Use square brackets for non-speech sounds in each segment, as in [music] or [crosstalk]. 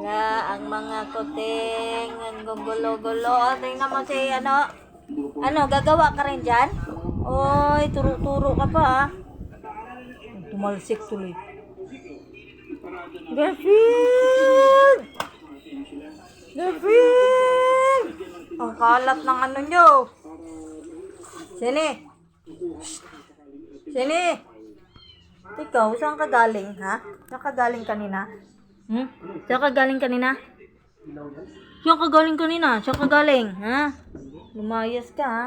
Nga, ang mga kuting, ang gugulo-gulo. Tingnan mo si ano, ano, gagawa ka rin dyan? Oy, turo-turo ka pa ah. Tumalsik tuloy. Garfield! Garfield! Ang kalat ng ano nyo. Sini? Sini? Ikaw, saan ka galing, ha? Saan ka galing kanina? Hmm? Saan ka galing kanina? Saan ka galing kanina? Saan ka galing, ha? Lumayas ka, ha?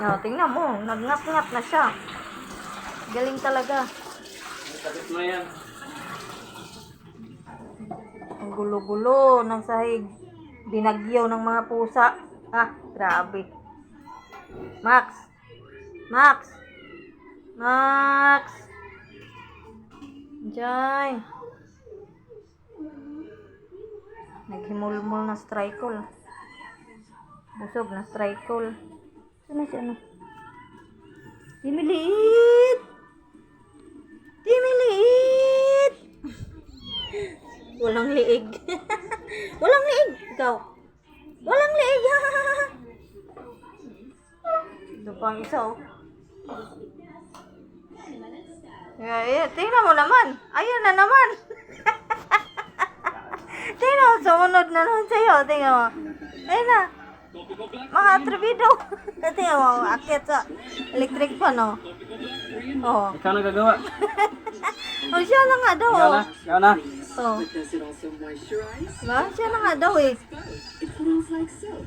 No, tingnan mo. Nagngat-ngat na siya. Galing talaga. Ang gulo-gulo ng sahig. Binagyaw ng mga pusa. Ah, grabe. Max! Max! Max! Diyan. Naghimulmul na strikol. Busog na strikol. Ano si ano? Timiliit! Timiliit! [laughs] Walang liig. [laughs] Walang liig. Ikaw. Walang liig. Ito pa ang isa oh. Yeah, yeah. Tingnan mo naman. Ayun na naman. [laughs] Tingnan mo. Sumunod na naman sa'yo. Tingnan mo. Ayun na. Mga atribido. [laughs] Tingnan mo. Akit sa electric fan oh. Oh. Ikaw na gagawa. [laughs] Oh, siya na nga daw. Ikaw Oh. na. Ikaw na. Oh. Diba? Siya na nga daw eh.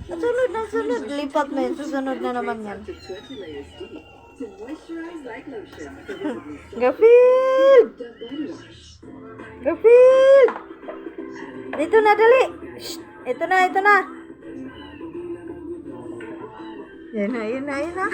Sunod na sunod. Lipat mo yun. Susunod na naman yan. Garfield! Garfield! Dito na, dali! Shh! Ito na, ito na! Yan na, yan na, yan na.